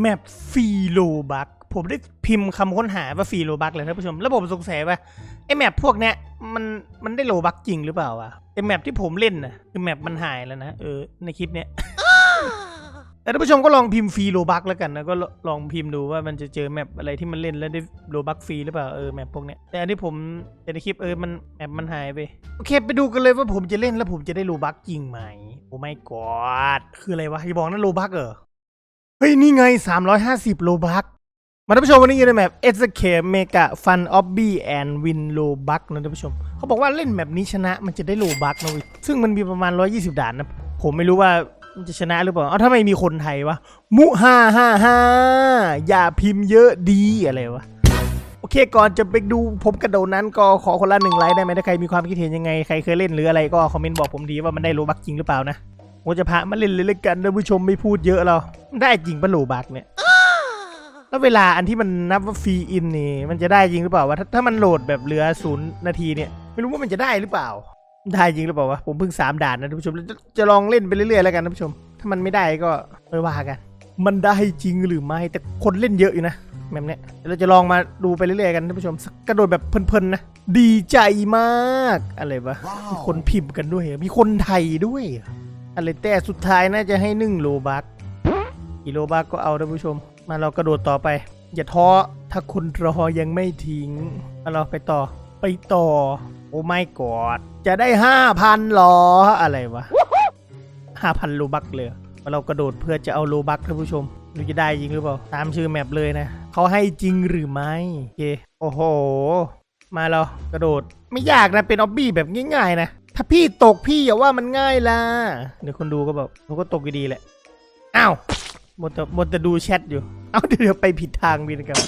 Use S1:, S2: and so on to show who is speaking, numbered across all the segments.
S1: แมปฟีโลบักผมได้พิมพ์คำค้นหาว่าฟีโลบักเลยท่านผู้ชม แล้วผมสงสัยว่าไอแมปพวกเนี้ยมันมันได้โลบักจริงหรือเปล่าวะไอแมปที่ผมเล่นนะคือแมปมันหายแล้วนะเออในคลิปเนี้ยแต่ท่านผู้ชมก็ลองพิมพ์ฟรีโลบักแล้วกันนะก็ลองพิมพ์ดูว่ามันจะเจอแมปอะไรที่มันเล่นแล้วได้โลบักฟรีหรือเปล่าเออแมปพวกเนี้ยแต่อันที่ผมในคลิปเออมันแมปมันหายไปโอเคไปดูกันเลยว่าผมจะเล่นแล้วผมจะได้โลบักจริงไหมโอ้ไม่กอดคืออะไรวะอย่าบอกนะโลบักเหรอ เฮ้ย นี่ไง 350 โลบักมาท่านผู้ชมวันนี้อยู่ในแมป Escape Mega Fun Obby and Win โลบักนะท่านผู้ชม เขาบอกว่าเล่นแมปนี้ชนะมันจะได้โลบักนะเว้ยซึ่งมันมีประมาณ 120 ด่านนะ ผมไม่รู้ว่ามันจะชนะหรือเปล่าเอ้าทำไมมีคนไทยวะ มุห้าห้าห้าอย่าพิมพ์เยอะดีอะไรวะ โอเคก่อนจะไปดูผมกระโดดนั้นก็ขอคนละหนึ่งไลค์ได้ไหมถ้าใครมีความคิดเห็นยังไง ใครเคยเล่นหรืออะไรก็คอมเมนต์บอกผมดีว่ามันได้โลบักจริงหรือเปล่านะ ผมจะพามาเล่นเลยละกันท่านผู้ชมไม่พูดเยอะเราได้จริงปะโลบักเนี่ยแล้วเวลาอันที่มันนับว่าฟรีอินนี่ มันจะได้จริงหรือเปล่าวะถ้าถ้ามันโหลดแบบเหลือศูนย์นาทีเนี่ยไม่รู้ว่ามันจะได้หรือเปล่า ได้จริงหรือเปล่าวะผมเพิ่งสามด่านนะท่านผู้ชมจะจะลองเล่นไปเรื่อยๆแล้วกันท่านผู้ชม ถ้ามันไม่ได้ก็ไม่ว่ากัน มันได้จริงหรือไม่แต่คนเล่นเยอะอยู่นะแบบเนี้ยเราจะลองมาดูไปเรื่อยๆกันท่านผู้ชมกระโดดแบบเพลินๆนะดีใจมากอะไรวะมีคนพิมพ์กันด้วย มีคนไทยด้วย อะไรแต่สุดท้ายน่าจะให้หนึ่งโลบักกี่โลบักก็เอาท่านผู้ชม มาเรากระโดดต่อไป อย่าท้อถ้าคุณรอยังไม่ทิ้งมาเราไปต่อไปต่อ โอ้ไม่กอดจะได้ห้าพันหรออะไรวะห้าพันโลบักเลยมาเรากระโดดเพื่อจะเอาโลบักท่านผู้ชมดูจะได้จริงหรือเปล่า ตามชื่อแมปเลยนะ เขาให้จริงหรือไม่โอเคโอ้โห มาเรากระโดดไม่ยากนะ เป็นออบบี้แบบง่ายๆนะ ถ้าพี่ตกพี่อย่าว่ามันง่ายล่ะเดี๋ยวคนดูก็แบบเขาก็ตกอยู่ดีแหละอ้าวหมดแต่หมดแต่ดูแชทอยู่ เอาเดี๋ยวไปผิดทางวินกัน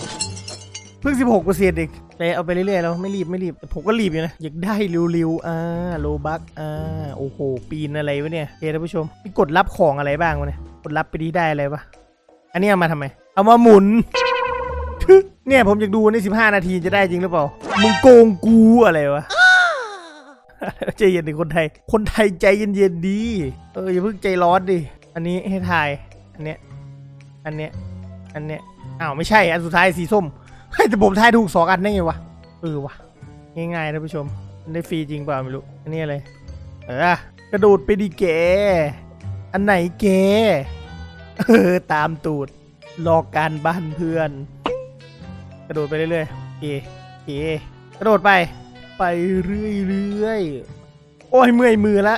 S1: เพิ่ง16เปอร์เซ็นต์เองแต่เอาไปเรื่อยๆแล้วไม่รีบไม่รีบแต่ผมก็รีบอยู่นะ อยากได้เร็วๆอ่าโลบักอ่าโอ้โห ปีนอะไรวะเนี่ยเฮ้ท่านผู้ชมมีกดรับของอะไรบ้างวะเนี่ยกดรับไปดีได้อะไรปะอันนี้เอามาทำไม เอามาหมุนเนี่ยผมอยากดูใน15นาทีจะได้จริงหรือเปล่ามึงโกงกูอะไรวะ ใจเย็นดิคนไทย คนไทยใจเย็นๆดี เอออย่าเพิ่งใจร้อนดิ อันนี้ให้ทาย อันเนี้ย อันเนี้ย อันเนี้ย อ้าวไม่ใช่ อันสุดท้ายสีส้มเฮ้แต่ผมทายถูกสองอันได้ไงวะ เออวะง่ายๆท่านผู้ชมมันได้ฟรีจริงเปล่าไม่รู้ อันนี้อะไร เออกระโดดไปดิแกอันไหนแกเออตามตูดรอการบ้านเพื่อน กระโดดไปเรื่อยๆเอเอกระโดดไป ไปเรื่อยๆ โอ้ยเมื่อยมือละ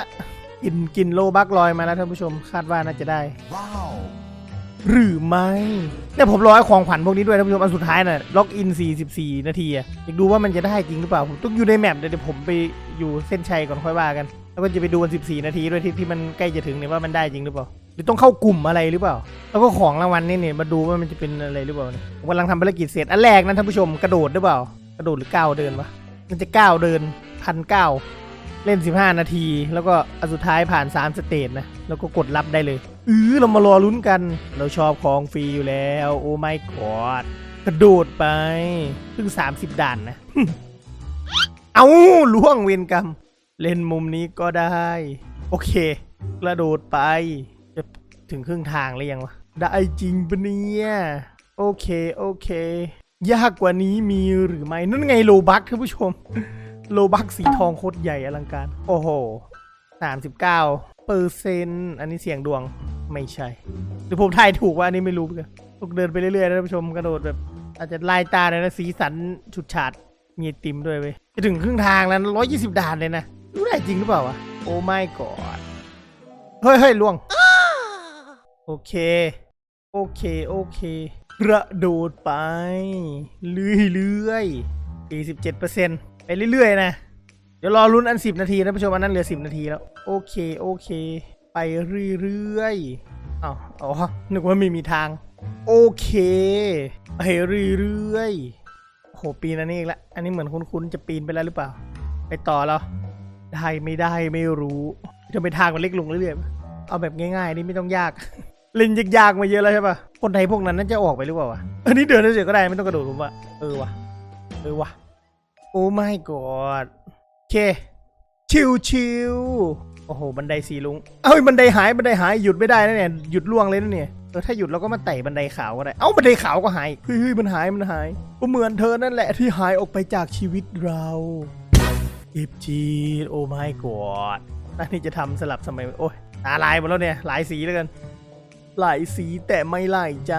S1: กินกินโลบักลอยมาแล้วท่านผู้ชมคาดว่าน่าจะได้
S2: Wow.
S1: หรือไม่เนี่ยผมรอให้ของขวัญพวกนี้ด้วยท่านผู้ชมอันสุดท้ายน่ะล็อกอิน 44 นาทีอะอยากดูว่ามันจะได้จริงหรือเปล่าผมต้องอยู่ในแมปเดี๋ยวผมไปอยู่เส้นชัยก่อนค่อยว่ากัน แล้วก็จะไปดูกัน14 นาทีด้วยที่ที่มันใกล้จะถึงเนี่ยว่ามันได้จริงหรือเปล่าหรือต้องเข้ากลุ่มอะไรหรือเปล่า แล้วก็ของรางวัลนี่เนี่ยมาดูว่ามันจะเป็นอะไรหรือเปล่าผมกำลังทำภารกิจเสร็จอันแรกนะท่านผู้ชมกระโดดหรือเปล่ากระโดดหรือก้าวเดินวะ มันจะก้าวเดินพันเก้าเล่น 15 นาที แล้วก็อันสุดท้ายผ่าน 3 สเตจนะ แล้วก็กดรับได้เลย อือเรามารอลุ้นกัน เราชอบของฟรีอยู่แล้ว โอ้ไม่กอดกระโดดไปเพิ่ง 30 ด่านนะ เอาล่วงเวียนกรรม เล่นมุมนี้ก็ได้ โอเค กระโดดไป จะถึงครึ่งทางแล้วยังวะ ได้จริงปะเนี่ย โอเค โอเค ยากกว่านี้มีหรือไม่นั่นไงโลบักท่านผู้ชม โลบักสีทองโคตรใหญ่อลังการ โอ้โห39เก้าเปอร์เซนต์อันนี้เสียงดวงไม่ใช่ หรือผมทายถูกว่าอันนี้ไม่รู้เหมือนกันเดินไปเรื่อยๆนะท่านผู้ชมกระโดดแบบ อาจจะลายตาเลยนะสีสันฉุดฉาดมีติมด้วยเว้ยจะถึงครึ่งทางแล้วร้อยยี่สิบด่านเลยนะรู้ได้จริงหรือเปล่าวะโอ้ไม่กอดเฮ้ยเฮ้ยล่วง โอเค โอเค โอเค กระโดดไป เรื่อยๆ47เปอร์เซ็นต์ไปเรื่อยๆนะ เดี๋ยวรอลุ้นอัน10นาทีนะผู้ชมอันนั้นเหลือ10นาทีแล้ว โอเค โอเค ไปเรื่อยๆอ้าวอ๋อนึกว่าไม่มีทาง โอเค ไปเรื่อยๆโอ้โหปีนอันนี้อีกแล้วอันนี้เหมือนคุ้นๆจะปีนไปแล้วหรือเปล่า ไปต่อแล้วได้ไม่ได้ไม่รู้จะไปทางมันเล็กลงเรื่อยๆเอาแบบง่ายๆนี่ไม่ต้องยาก เล่นยากๆมาเยอะแล้วใช่ปะคนไทยพวกนั้นน่าจะออกไปหรือเปล่าวะอันนี้เดินเฉยๆก็ได้ไม่ต้องกระโดดผมว่าเออวะเออวะโอ้ไม่กอดโอเค ชิวชิวๆโอ้โหบันไดสีลุง เอ้ยบันไดหายบันไดหายหยุดไม่ได้นะเนี่ยหยุดล่วงเลยนะเนี่ยเออถ้าหยุดเราก็มาไต่บันไดขาวก็ได้ เอ้าบันไดขาวก็หายเฮ้ยมันหายมันหายก็เหมือนเธอนั่นแหละที่หายออกไปจากชีวิตเราอิบจีโอ้ไม่กอดนี่จะทำสลับสมัยโอ้ยตาลายหมดแล้วเนี่ยหลายสีแล้วกัน หลายสีแต่ไม่หลายใจ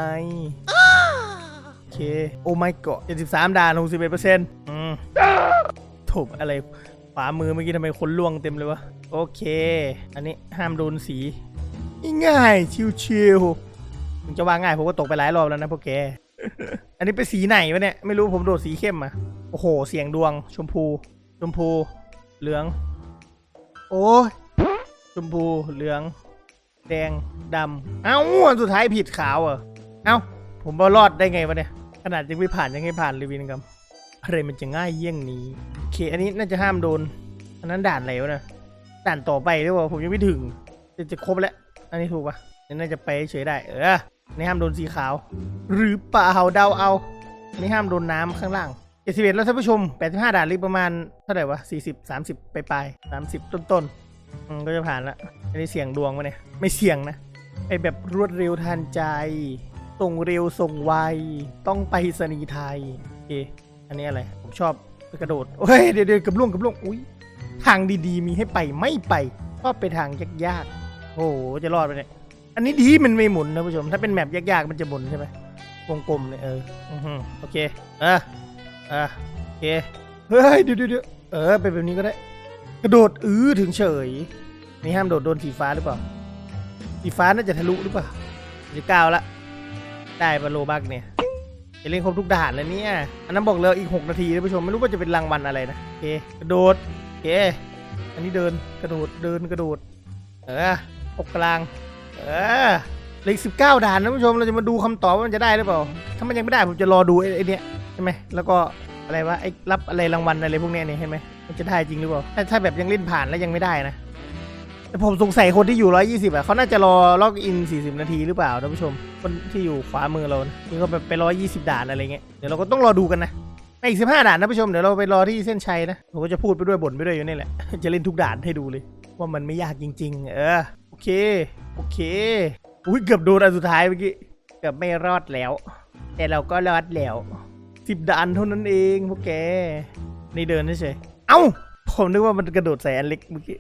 S1: โอเค โอ้ไม่กอด73ด่าน61เปอร์เซ็นต์อืมถบอะไรขวามือเมื่อกี้ทำไมคนล่วงเต็มเลยวะ โอเค อันนี้ห้ามโดนสีง่ายๆชิวๆถึงจะว่าง่ายผมก็ตกไปหลายรอบแล้วนะพวกแก อันนี้เป็นสีไหนวะเนี่ย ไม่รู้ผมโดดสีเข้มอะโอ้โห เสียงดวง ชมพู ชมพู เหลือง โอ้ยชมพู เหลือง แดงดำเอ้าอันสุดท้ายผิดขาวเหรอเอ้า ผมบอรอดได้ไงวะเนี่ย ขนาดยังไม่ผ่านยังไม่ผ่านเลยวินกรรมอะไรมันจะง่ายเยี่ยงนี้โอเค อันนี้น่าจะห้ามโดน อันนั้นด่านอะไรวะเนี่ยด่านต่อไปหรือเปล่าผมยังไม่ถึงจะจะครบแล้ว อันนี้ถูกปะนี่น่าจะไปเฉยได้ เออนี่ห้ามโดนสีขาว หรือเปล่าเดาเอา อันนี้ห้ามโดนน้ำข้างล่าง71แล้วท่านผู้ชม85ด่านหรือประมาณเท่าไหร่วะ40 30ไปปลายๆ30ต้นๆ อืมก็จะผ่านละอันนี้เสี่ยงดวงวะเนี่ย ไม่เสี่ยงนะ ไอแบบรวดเร็วทันใจ ส่งเร็วส่งไว ต้องไปสนีย์ไทยโอเคอันนี้อะไร ผมชอบกระโดด โอ้ย เดี๋ยวเดี๋ยวกับล่วงกับล่วง อุ้ย ทางดีๆ มีให้ไปไม่ไปชอบไปทางยากๆ โอ้โห จะรอดไปเนี่ย อันนี้ดีมันไม่หมุนนะผู้ชม ถ้าเป็นแมปยากๆ มันจะหมุนใช่ไหมวงกลมเนี่ยเอออือฮึโอเค เออเออโอเค เฮ้ยเดี๋ยวเดี๋ยวเดี๋ยวเออ เป็นแบบนี้ก็ได้ กระโดดอื้อถึงเฉยนี่ห้ามโดดโดนสีฟ้าหรือเปล่าสีฟ้าน่าจะทะลุหรือเปล่าจะก้าวละได้ปะโลบักเนี่ยจะเล่นครบทุกด่านแล้วเนี่ยอันนั้นบอกเลยอีก 6 นาทีท่านผู้ชมไม่รู้ว่าจะเป็นรางวัลอะไรนะโอเคกระโดดโอเคอันนี้เดินกระโดดเดินกระโดด เอออกกลาง เออเหล็กสิบเก้าด่านนะผู้ชมเราจะมาดูคำตอบว่ามันจะได้หรือเปล่า ถ้ามันยังไม่ได้ผมจะรอดูไอ้เนี้ยใช่ไหมแล้วก็อะไรวะไอ้รับอะไรรางวัลอะไรพวกเนี้ยนี่เห็นไหม มันจะได้จริงหรือเปล่า ถ้าแบบยังเล่นผ่านแล้วยังไม่ได้นะ แต่ผมสงสัยคนที่อยู่ 120 อะเขาน่าจะรอล็อกอิน 40 นาทีหรือเปล่าท่านผู้ชม คนที่อยู่ขวามือเรานะนี่ก็แบบไป120 ด่านอะไรเงี้ย เดี๋ยวเราก็ต้องรอดูกันนะในอีก 15 ด่านนะผู้ชม เดี๋ยวเราไปรอที่เส้นชัยนะ ผมก็จะพูดไปด้วยบ่นไปด้วยอยู่นี่แหละ จะเล่นทุกด่านให้ดูเลย ว่ามันไม่ยากจริง ๆ เออ โอเค โอเค อุ้ยเกือบโดนอันสุดท้ายเมื่อกี้ เกือบไม่รอดแล้ว แต่เราก็รอดแล้วสิบด่านเท่านั้นเองพวกแก นี่เดินเฉย เอ้า ผมนึกว่ามันกระโดดใส่อันเล็กเมื่อกี้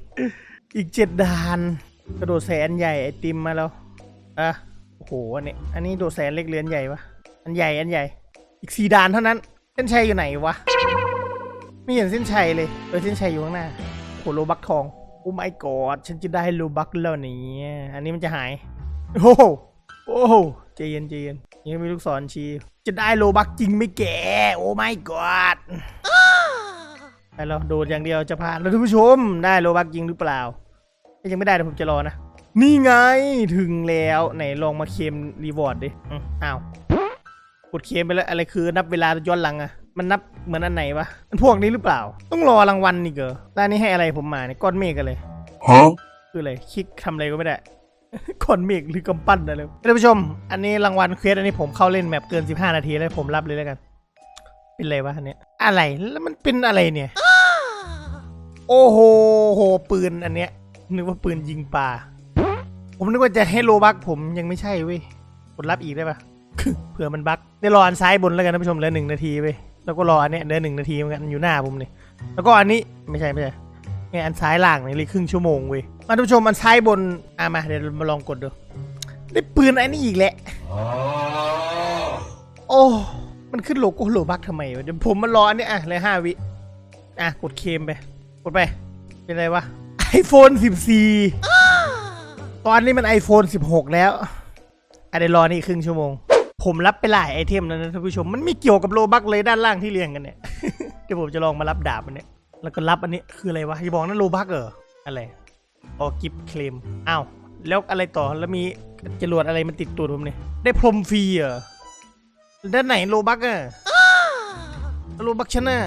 S1: อีกเจ็ดด่าน กระโดดแสนใหญ่ไอติมมาแล้ว อะ โอ้โห อันนี้ อันนี้โดดแสนเล็กเรือนใหญ่ปะอันใหญ่ อันใหญ่ อีกสี่ด่านเท่านั้น เส้นชัยอยู่ไหนวะ ไม่เห็นเส้นชัยเลย เออ เส้นชัยอยู่ข้างหน้าโอโหโลบักทอง โอ้ไม่กอดฉันจะได้โลบักแล้วเนี่ย อันนี้มันจะหาย โอ้โหโอ้โหใจเย็นใจเย็นยังมีลูกศรชี้ จะได้โลบักจริงไม่แก่ โอ้ไม่กอด ไปเราโดดอย่างเดียวจะผ่านแล้วท่านผู้ชมได้โลบักจริงหรือเปล่าถ้ายังไม่ได้เดี๋ยวผมจะรอนะ นี่ไงถึงแล้วไหนลองมาเคลมรีวอร์ดดิอืมอ้าวกดเคลมไปแล้วอะไรคือนับเวลาย้อนหลังอะมันนับเหมือนอันไหนวะมันพวกนี้หรือเปล่า ต้องรอรางวัลนี่เกอแล้วอันนี้ให้อะไรผมมาเนี่ยก้อนเมฆกันเลย
S2: Huh?
S1: คืออะไรคลิกทำอะไรก็ไม่ได้ก้อนเมฆหรือกำปั้นอะไรท่านผู้ชม อันนี้รางวัลเควสอันนี้ผมเข้าเล่นแมปเกิน 15 นาทีแล้วผมรับเลยแล้วกัน เป็นอะไรวะเนี้ยอะไรแล้วมันเป็นอะไรเนี่ย โอ้โหโหปืนอันเนี้ยนึกว่าปืนยิงปลาผมนึกว่าจะให้โลบักผมยังไม่ใช่เว้ยกดรับอีกได้ปะเผื่อมันบักได้รออันซ้ายบนแล้วกันท่านผู้ชมเหลือหนึ่งนาทีเว้ยแล้วก็รออันเนี้ยเหลือหนึ่งนาทีเหมือนกันอยู่หน้าผมนี่แล้วก็อันนี้ไม่ใช่ไม่ใช่เนี่ยอันซ้ายล่างนี่เลยครึ่งชั่วโมงเว้ยมาท่านผู้ชมอันซ้ายบนอะมาเดี๋ยวมาลองกดดูได้ปืนอันนี้อีกแหละโอ้ มันขึ้นโลโก้โลบักทำไมวะเดี๋ยวผมมารออันนี้อะเลยห้าวิ อะ กดเคมไป กดไป เป็นไรวะ iPhone 14 ตอนนี้มัน iPhone 16 แล้วอะเดี๋ยวรอนี่ครึ่งชั่วโมง ผมรับไปหลายไอเทมแล้วนะท่านผู้ชม มันไม่เกี่ยวกับโลบักเลยด้านล่างที่เรียงกันเนี่ย เดี๋ยวผมจะลองมารับดาบอันเนี้ยแล้วก็รับอันนี้คืออะไรวะอย่าบอกนั่นโลบักเหรอ อะไรออกิฟเคลม อ้าว แล้วอะไรต่อ แล้วมีจรวดอะไรมันติดตัวผมเนี่ย ได้พรมฟรีเหรอ ด้านไหนโลบักอะโลบักชนะ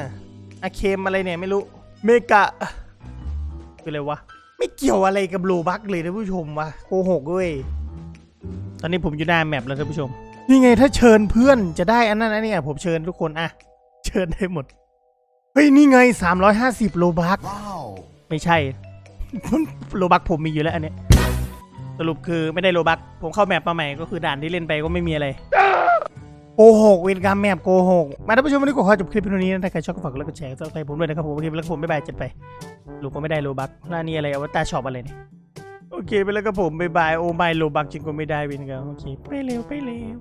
S1: อะเคมอะไรเนี่ยไม่รู้ เมกะคืออะไรวะ ไม่เกี่ยวอะไรกับโลบักเลยท่านผู้ชมวะโกหกเว้ยตอนนี้ผมอยู่หน้าแมปแล้วท่านผู้ชม นี่ไงถ้าเชิญเพื่อนจะได้อันนั้นอันเนี้ยผมเชิญทุกคนอะเชิญได้หมด เฮ้ยนี่ไง 350 โลบัก
S2: Wow.
S1: ไม่ใช่โลบักผมมีอยู่แล้วอันเนี้ยสรุปคือไม่ได้โลบักผมเข้าแมปมาใหม่ก็คือด่านที่เล่นไปก็ไม่มีอะไร โกหกเวนกรรมแมปโกหกมาท่านผู้ชมวันนี้ก็ขอจบคลิปเพียงเท่านี้นะถ้าใครชอบก็ฝากกดไลค์กดแชร์กดซับสไครต์ผมด้วยนะครับผมโอเคไปแล้วครับผมบ๊ายบายจัดไปลูกก็ไม่ได้โลบักแล้วนี่อะไรอวตารช็อปอะไรเนี่ยโอเคไปแล้วครับผมบ๊ายบายโอ้ไม่โลบักจริงก็ไม่ได้เวนกรรมโอเคไปเร็วไปเร็ว